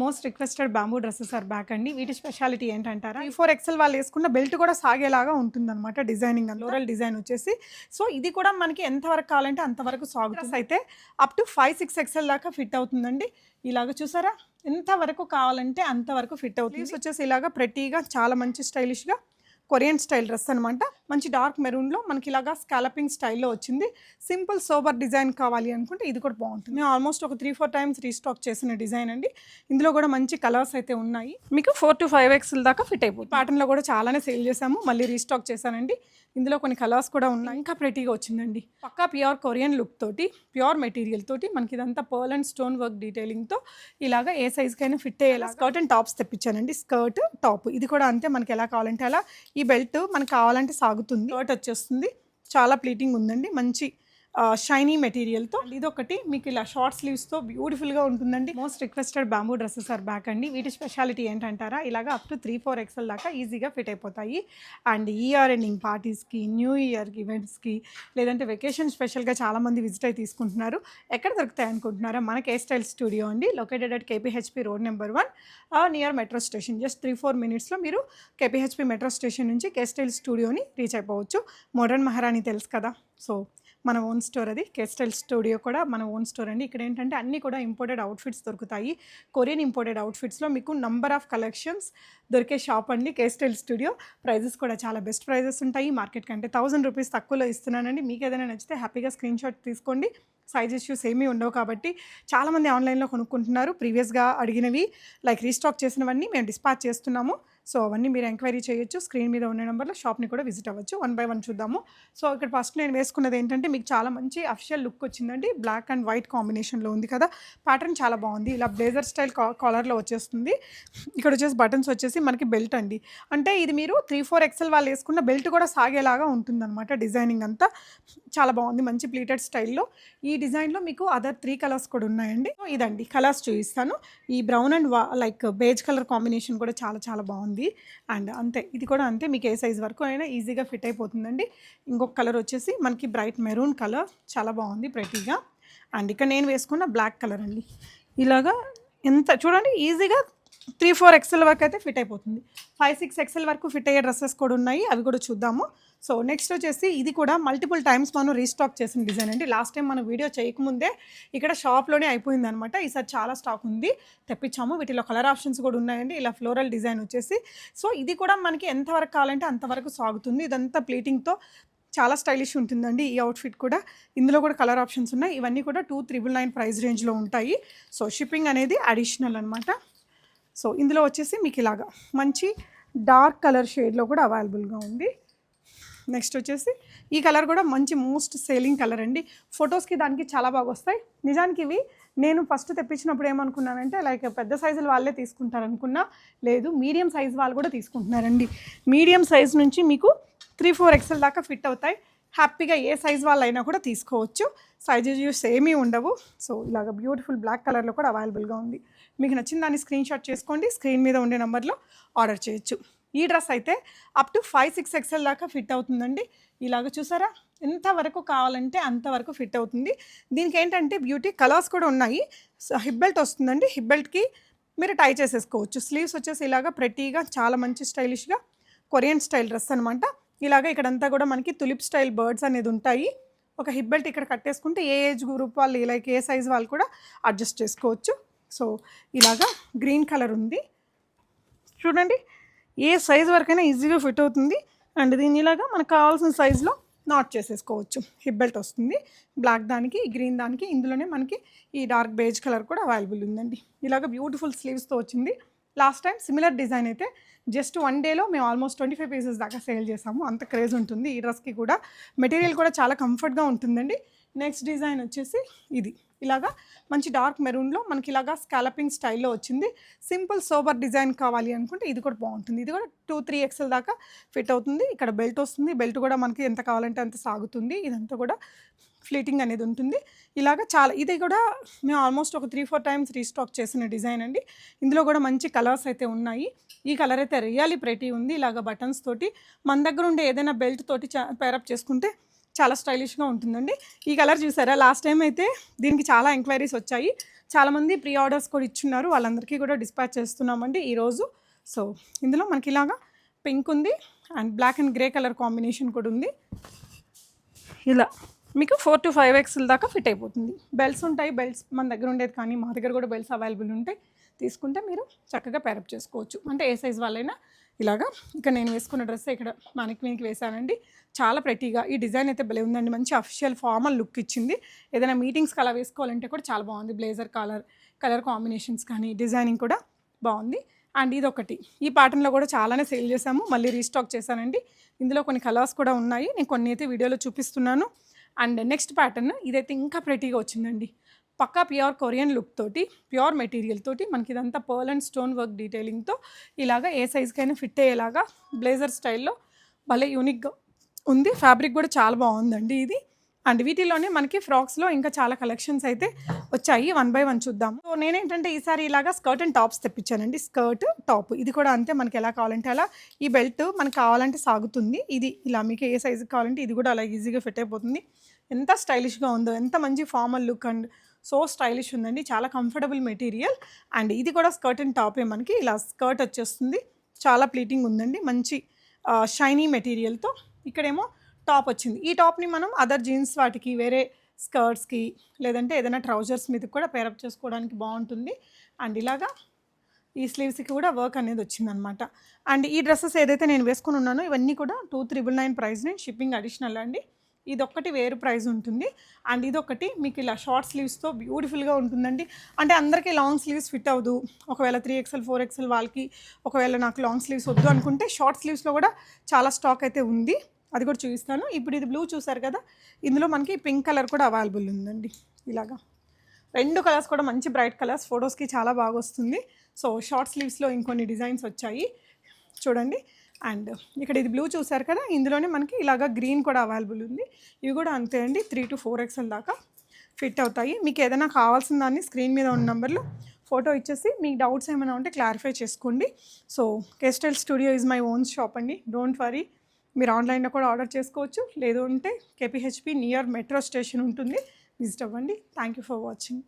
Most requested bamboo dresses are back అండి. వీటి speciality ఏంటంటారా? ఈ ఫోర్ ఎక్సెల్ వాళ్ళు వేసుకున్న బెల్ట్ కూడా సాగేలాగా ఉంటుందన్నమాట డిజైనింగ్ ఫ్లోరల్ డిజైన్ వచ్చేసి. సో ఇది కూడా మనకి ఎంతవరకు కావాలంటే అంతవరకు సాగుతుంది. అయితే up to five six XL దాకా ఫిట్ అవుతుందండి. ఇలాగ చూసారా? ఎంతవరకు కావాలంటే అంతవరకు ఫిట్ అవుతుంది. వచ్చేసి ఇలాగా ప్రెట్టీగా చాలా మంచి స్టైలిష్గా కొరియన్ స్టైల్ డ్రెస్ అనమాట మంచి డార్క్ మెరూన్లో మనకి ఇలాగా స్కాలపింగ్ స్టైల్లో వచ్చింది. సింపుల్ సోబర్ డిజైన్ కావాలి అనుకుంటే ఇది కూడా బాగుంటుంది. మేము ఆల్మోస్ట్ ఒక త్రీ ఫోర్ టైమ్స్ రీస్టాక్ చేసిన డిజైన్ అండి. ఇందులో కూడా మంచి కలర్స్ అయితే ఉన్నాయి. మీకు ఫోర్ టు ఫైవ్ ఎక్స్ల దాకా ఫిట్ అయిపోతుంది. ప్యాటర్న్లో కూడా చాలానే సేల్ చేశాము. మళ్ళీ రీస్టాక్ చేశానండి. ఇందులో కొన్ని కలర్స్ కూడా ఉన్నాయి. ఇంకా ప్రెటీగా వచ్చిందండి. పక్కా ప్యూర్ కొరియన్ లుక్ తోటి ప్యూర్ మెటీరియల్ తోటి మనకి ఇదంతా పర్ల్ అండ్ స్టోన్ వర్క్ డీటెయిలింగ్తో ఇలాగా ఏ సైజ్కైనా ఫిట్ అయ్యేలా skirt and tops తెప్పించానండి. Skirt top. ఇది కూడా అంతే మనకి ఎలా కావాలంటే అలా ఈ బెల్ట్ మనకు కావాలంటే సాగుతుంది. స్కర్ట్ వచ్చేస్తుంది చాలా ప్లీటింగ్ ఉందండి. మంచి షైనీ మెటీరియల్తో ఇది ఒకటి మీకు ఇలా షార్ట్ స్లీవ్స్తో బ్యూటిఫుల్గా ఉంటుందండి. Most requested bamboo dresses are back అండి. వీటి స్పెషాలిటీ ఏంటంటారా? ఇలాగా up to three four XL దాకా ఈజీగా ఫిట్ అయిపోతాయి. అండ్ ఇయర్ ఎండింగ్ పార్టీస్కి న్యూ ఇయర్ ఈవెంట్స్కి లేదంటే వెకేషన్ స్పెషల్గా చాలామంది విజిట్ అయి తీసుకుంటున్నారు. ఎక్కడ దొరుకుతాయి అనుకుంటున్నారా? మన ఏ స్టైల్ స్టూడియో అండి located at KPHB road number one near metro station just three four మినిట్స్లో మీరు కేపీహెచ్పి మెట్రో స్టేషన్ నుంచి కే స్టైల్ స్టూడియోని రీచ్ అయిపోవచ్చు. మోడర్న్ మహారాణి తెలుసు కదా? సో మన ఓన్ స్టోర్ అది. కేస్టైల్ స్టూడియో కూడా మన ఓన్ స్టోర్ అండి. ఇక్కడ ఏంటంటే అన్నీ కూడా ఇంపోర్టెడ్ అవుట్ఫిట్స్ దొరుకుతాయి. కొరియన్ ఇంపోర్టెడ్ అవుట్ఫిట్స్లో మీకు నంబర్ ఆఫ్ కలెక్షన్స్ దొరికే షాప్ అండి కేస్టైల్ స్టూడియో ప్రైజెస్ కూడా చాలా బెస్ట్ ప్రైజెస్ ఉంటాయి. మార్కెట్ కంటే థౌసండ్ రూపీస్ తక్కువలో ఇస్తున్నానండి. మీకు ఏదైనా నచ్చితే హ్యాపీగా స్క్రీన్ షాట్ తీసుకోండి. సైజ్ ఇష్యూస్ ఏమీ ఉండవు కాబట్టి చాలామంది ఆన్లైన్లో కొనుక్కుంటున్నారు. ప్రీవియస్గా అడిగినవి లైక్ రీస్టాక్ చేసినవన్నీ మేము డిస్పాచ్ చేస్తున్నాము. సో అవన్నీ మీరు ఎంక్వైరీ చేయొచ్చు. స్క్రీన్ మీద ఉన్న నెంబర్లో షాప్ని కూడా విజిట్ అవ్వచ్చు. వన్ బై వన్ చూద్దాము. సో ఇక్కడ ఫస్ట్ నేను వేసుకున్నది ఏంటంటే మీకు చాలా మంచి అఫిషియల్ లుక్ వచ్చిందండి. బ్లాక్ అండ్ వైట్ కాంబినేషన్లో ఉంది కదా. ప్యాటర్న్ చాలా బాగుంది. ఇలా బ్లేజర్ స్టైల్ కాలర్లో వచ్చేస్తుంది. ఇక్కడ వచ్చేసి బటన్స్ వచ్చేసి మనకి బెల్ట్ అండి. అంటే ఇది మీరు త్రీ ఫోర్ ఎక్సెల్ వాళ్ళు వేసుకున్న బెల్ట్ కూడా సాగేలాగా ఉంటుందన్నమాట డిజైనింగ్ అంతా. చాలా బాగుంది. మంచి ప్లీటెడ్ స్టైల్లో. ఈ డిజైన్లో మీకు అదర్ త్రీ కలర్స్ కూడా ఉన్నాయండి. ఇదండి. కలర్స్ చూపిస్తాను. ఈ brown and like beige colour combination కూడా చాలా చాలా బాగుంది. అండ్ అంతే. ఇది కూడా అంతే. మీకు ఏ సైజ్ వరకు అయినా ఈజీగా ఫిట్ అయిపోతుందండి. ఇంకొక కలర్ వచ్చేసి మనకి బ్రైట్ మెరూన్ కలర్. చాలా బాగుంది ప్రతిగా. అండ్ ఇక్కడ నేను వేసుకున్న బ్లాక్ కలర్ అండి. ఇలాగా ఎంత చూడండి ఈజీగా త్రీ ఫోర్ ఎక్స్ఎల్ వరకు అయితే ఫిట్ అయిపోతుంది. ఫైవ్ సిక్స్ ఎక్స్ఎల్ వరకు ఫిట్ అయ్యే డ్రెస్సెస్ కూడా ఉన్నాయి. అవి కూడా చూద్దాము. సో నెక్స్ట్ వచ్చేసి ఇది కూడా మల్టిపుల్ టైమ్స్ మనం రీస్టాక్ చేసిన డిజైన్ అండి. లాస్ట్ టైం మనం వీడియో చేయకముందే ఇక్కడ షాప్లోనే అయిపోయింది అనమాట ఈసారి చాలా స్టాక్ ఉంది. తెప్పించాము. వీటిలో కలర్ ఆప్షన్స్ కూడా ఉన్నాయండి. ఇలా ఫ్లోరల్ డిజైన్ వచ్చేసి. సో ఇది కూడా మనకి ఎంతవరకు కావాలంటే అంతవరకు సాగుతుంది. ఇదంతా ప్లీటింగ్తో చాలా స్టైలిష్ ఉంటుందండి ఈ అవుట్ఫిట్ కూడా. ఇందులో కూడా కలర్ ఆప్షన్స్ ఉన్నాయి. ఇవన్నీ కూడా టూ త్రిబుల్ నైన్ ప్రైస్ రేంజ్లో ఉంటాయి. సో షిప్పింగ్ అనేది అడిషనల్ అనమాట. సో ఇందులో వచ్చేసి మీకు ఇలాగా మంచి డార్క్ కలర్ షేడ్లో కూడా అవైలబుల్గా ఉంది. నెక్స్ట్ వచ్చేసి ఈ కలర్ కూడా మంచి మోస్ట్ సేలింగ్ కలర్ అండి. ఫొటోస్కి దానికి చాలా బాగా వస్తాయి. నిజానికి ఇవి నేను ఫస్ట్ తెప్పించినప్పుడు ఏమనుకున్నానంటే లైక్ పెద్ద సైజులు వాళ్ళే తీసుకుంటారనుకున్నా లేదు మీడియం సైజ్ వాళ్ళు కూడా తీసుకుంటున్నారండి. మీడియం సైజ్ నుంచి మీకు త్రీ ఫోర్ ఎక్స్ఎల్ దాకా ఫిట్ అవుతాయి. హ్యాపీగా ఏ సైజ్ వాళ్ళైనా కూడా తీసుకోవచ్చు. సైజెస్ యూస్ ఏమీ ఉండవు. సో ఇలాగ బ్యూటిఫుల్ బ్లాక్ కలర్లో కూడా అవైలబుల్గా ఉంది. మీకు నచ్చిన దాన్ని స్క్రీన్ షాట్ చేసుకోండి. స్క్రీన్ మీద ఉండే నెంబర్లో ఆర్డర్ చేయొచ్చు. ఈ డ్రెస్ అయితే up to five six XL దాకా ఫిట్ అవుతుందండి. ఇలాగ చూసారా? ఎంతవరకు కావాలంటే అంతవరకు ఫిట్ అవుతుంది. దీనికి ఏంటంటే బ్యూటీ కలర్స్ కూడా ఉన్నాయి. హిప్ బెల్ట్ వస్తుందండి. హిప్ బెల్ట్కి మీరు టై చేసేసుకోవచ్చు. స్లీవ్స్ వచ్చేసి ఇలాగ ప్రతిగా చాలా మంచి స్టైలిష్గా కొరియన్ స్టైల్ డ్రెస్ అనమాట ఇలాగ ఇక్కడంతా కూడా మనకి తులిప్ స్టైల్ బర్డ్స్ అనేది ఉంటాయి. ఒక హిప్ బెల్ట్ ఇక్కడ కట్టేసుకుంటే ఏ ఏజ్ గ్రూప్ వాళ్ళు లైక్ ఏ సైజ్ వాళ్ళు కూడా అడ్జస్ట్ చేసుకోవచ్చు. సో ఇలాగా గ్రీన్ కలర్ ఉంది. చూడండి ఏ సైజ్ వరకైనా ఈజీగా ఫిట్ అవుతుంది. అండ్ దీని ఇలాగా మనకు కావాల్సిన సైజులో నాట్ చేసేసుకోవచ్చు. హిప్ బెల్ట్ వస్తుంది. బ్లాక్ దానికి గ్రీన్ దానికి ఇందులోనే మనకి ఈ డార్క్ బేజ్ కలర్ కూడా అవైలబుల్ ఉందండి. ఇలాగ బ్యూటిఫుల్ స్లీవ్స్తో వచ్చింది. లాస్ట్ టైం సిమిలర్ డిజైన్ అయితే జస్ట్ వన్ డేలో మేము ఆల్మోస్ట్ ట్వంటీ ఫైవ్ పీసెస్ దాకా సేల్ చేసాము. అంత క్రేజ్ ఉంటుంది ఈ డ్రెస్కి కూడా. మెటీరియల్ కూడా చాలా కంఫర్ట్గా ఉంటుందండి. నెక్స్ట్ డిజైన్ వచ్చేసి ఇది. ఇలాగా మంచి డార్క్ మెరూన్లో మనకి ఇలాగా స్కాలపింగ్ స్టైల్లో వచ్చింది. సింపుల్ సోబర్ డిజైన్ కావాలి అనుకుంటే ఇది కూడా బాగుంటుంది. ఇది కూడా టూ త్రీ ఎక్స్ఎల్ దాకా ఫిట్ అవుతుంది. ఇక్కడ బెల్ట్ వస్తుంది. బెల్ట్ కూడా మనకి ఎంత కావాలంటే అంత సాగుతుంది. ఇదంతా కూడా ఫ్లీటింగ్ అనేది ఉంటుంది. ఇలాగ చాలా ఇది కూడా మేము ఆల్మోస్ట్ ఒక త్రీ ఫోర్ టైమ్స్ రీస్టాక్ చేసిన డిజైన్ అండి. ఇందులో కూడా మంచి కలర్స్ అయితే ఉన్నాయి. ఈ కలర్ అయితే రియల్లీ ప్రెటీ ఉంది. ఇలాగ బటన్స్ తోటి మన దగ్గర ఉండే ఏదైనా బెల్ట్ తోటి పేరప్ చేసుకుంటే చాలా స్టైలిష్గా ఉంటుందండి. ఈ కలర్ చూసారా? లాస్ట్ టైం అయితే దీనికి చాలా ఎంక్వైరీస్ వచ్చాయి. చాలామంది ప్రీ ఆర్డర్స్ కూడా ఇచ్చున్నారు. వాళ్ళందరికీ కూడా డిస్పాచ్ చేస్తున్నామండి ఈరోజు సో ఇందులో మనకి ఇలాగా పింక్ ఉంది and black and grey colour combination కూడా ఉంది. ఇలా మీకు ఫోర్ టు ఫైవ్ ఎక్స్ల దాకా ఫిట్ అయిపోతుంది. బెల్ట్స్ ఉంటాయి. బెల్ట్స్ మన దగ్గర ఉండేది కానీ మా దగ్గర కూడా బెల్ట్స్ అవైలబుల్ ఉంటాయి. తీసుకుంటే మీరు చక్కగా పేరప్ చేసుకోవచ్చు. అంటే ఏ సైజ్ వాళ్ళైనా ఇలాగా. ఇక్కడ నేను వేసుకున్న డ్రెస్ ఇక్కడ మనకి వేసానండి చాలా ప్రతిగా ఈ డిజైన్ అయితే భలే ఉందండి. మంచి అఫిషియల్ ఫార్మల్ లుక్ ఇచ్చింది. ఏదైనా మీటింగ్స్కి అలా వేసుకోవాలంటే కూడా చాలా బాగుంది. బ్లేజర్ కలర్ కలర్ కాంబినేషన్స్ కానీ డిజైనింగ్ కూడా బాగుంది. అండ్ ఇది ఒకటి ఈ ప్యాటర్న్లో కూడా చాలానే సేల్ చేశాము. మళ్ళీ రీస్టాక్ చేశానండి. ఇందులో కొన్ని కలర్స్ కూడా ఉన్నాయి. నేను కొన్ని అయితే వీడియోలో చూపిస్తున్నాను. అండ్ నెక్స్ట్ ప్యాటర్న్ ఇదైతే ఇంకా ప్రెటీగా వచ్చిందండి. పక్కా ప్యూర్ కొరియన్ లుక్ తోటి ప్యూర్ మెటీరియల్ తోటి మనకి ఇదంతా పర్ల్ అండ్ స్టోన్ వర్క్ డీటెయిలింగ్తో ఇలాగా ఏ సైజ్కైనా ఫిట్ అయ్యేలాగా బ్లేజర్ స్టైల్లో భలే యూనిక్గా ఉంది. ఫ్యాబ్రిక్ కూడా చాలా బాగుందండి ఇది. అండ్ వీటిలోనే మనకి ఫ్రాక్స్లో ఇంకా చాలా కలెక్షన్స్ అయితే వచ్చాయి. వన్ బై వన్ చూద్దాం. సో నేనేంటంటే ఈసారి ఇలాగా స్కర్ట్ అండ్ టాప్స్ తెప్పించానండి. స్కర్ట్ టాప్ ఇది కూడా అంతే మనకి ఎలా కావాలంటే అలా ఈ బెల్ట్ మనకి కావాలంటే సాగుతుంది. ఇది ఇలా మీకు ఏ సైజు కావాలంటే ఇది కూడా అలా ఈజీగా ఫిట్ అయిపోతుంది. ఎంత స్టైలిష్గా ఉందో ఎంత మంచి formal look and so stylish ఉందండి. చాలా కంఫర్టబుల్ మెటీరియల్. అండ్ ఇది కూడా స్కర్ట్ అండ్ టాపే మనకి. ఇలా స్కర్ట్ వచ్చేస్తుంది. చాలా ప్లీటింగ్ ఉందండి. మంచి షైనీ మెటీరియల్తో. ఇక్కడేమో టాప్ వచ్చింది. ఈ టాప్ని మనం అదర్ జీన్స్ వాటికి వేరే స్కర్ట్స్కి లేదంటే ఏదైనా ట్రౌజర్స్ మీద కూడా పేరప్ చేసుకోవడానికి బాగుంటుంది. అండ్ ఇలాగా ఈ స్లీవ్స్కి కూడా వర్క్ అనేది వచ్చిందనమాట. అండ్ ఈ డ్రెస్సెస్ ఏదైతే నేను వేసుకుని ఉన్నానో ఇవన్నీ కూడా టూ త్రిబుల్ నైన్ ప్రైస్ నేను షిప్పింగ్ అడిషనల్ అండి. ఇదొక్కటి వేరు ప్రైస్ ఉంటుంది. అండ్ ఇదొకటి మీకు ఇలా షార్ట్ స్లీవ్స్తో బ్యూటిఫుల్గా ఉంటుందండి. అంటే అందరికీ లాంగ్ స్లీవ్స్ ఫిట్ అవ్వదు. ఒకవేళ త్రీ ఎక్స్ఎల్ ఫోర్ ఎక్స్ఎల్ వాళ్ళకి ఒకవేళ నాకు లాంగ్ స్లీవ్స్ వద్దు అనుకుంటే షార్ట్ స్లీవ్స్లో కూడా చాలా స్టాక్ అయితే ఉంది. అది కూడా చూపిస్తాను. ఇప్పుడు ఇది బ్లూ చూసారు కదా? ఇందులో మనకి పింక్ కలర్ కూడా అవైలబుల్ ఉందండి. ఇలాగా. రెండు కలర్స్ కూడా మంచి బ్రైట్ కలర్స్. ఫొటోస్కి చాలా బాగా వస్తుంది. సో షార్ట్ స్లీవ్స్లో ఇంకొన్ని డిజైన్స్ వచ్చాయి. చూడండి. అండ్ ఇక్కడ ఇది బ్లూ చూసారు కదా ఇందులోనే మనకి ఇలాగ గ్రీన్ కూడా అవైలబుల్ ఉంది. ఇవి కూడా అంతే అండి త్రీ టు ఫోర్ ఎక్స్ఎల్ దాకా ఫిట్ అవుతాయి. మీకు ఏదైనా కావాల్సిన దాన్ని స్క్రీన్ మీద ఉన్న నెంబర్లో ఫోటో ఇచ్చేసి మీకు డౌట్స్ ఏమైనా ఉంటే క్లారిఫై చేసుకోండి. So K style studio is my own shop అండి. డోంట్ వరీ మీరు ఆన్లైన్లో కూడా ఆర్డర్ చేసుకోవచ్చు. లేదు అంటే కేపీహెచ్పి నియర్ మెట్రో స్టేషన్ ఉంటుంది. విజిట్ అవ్వండి. Thank you for watching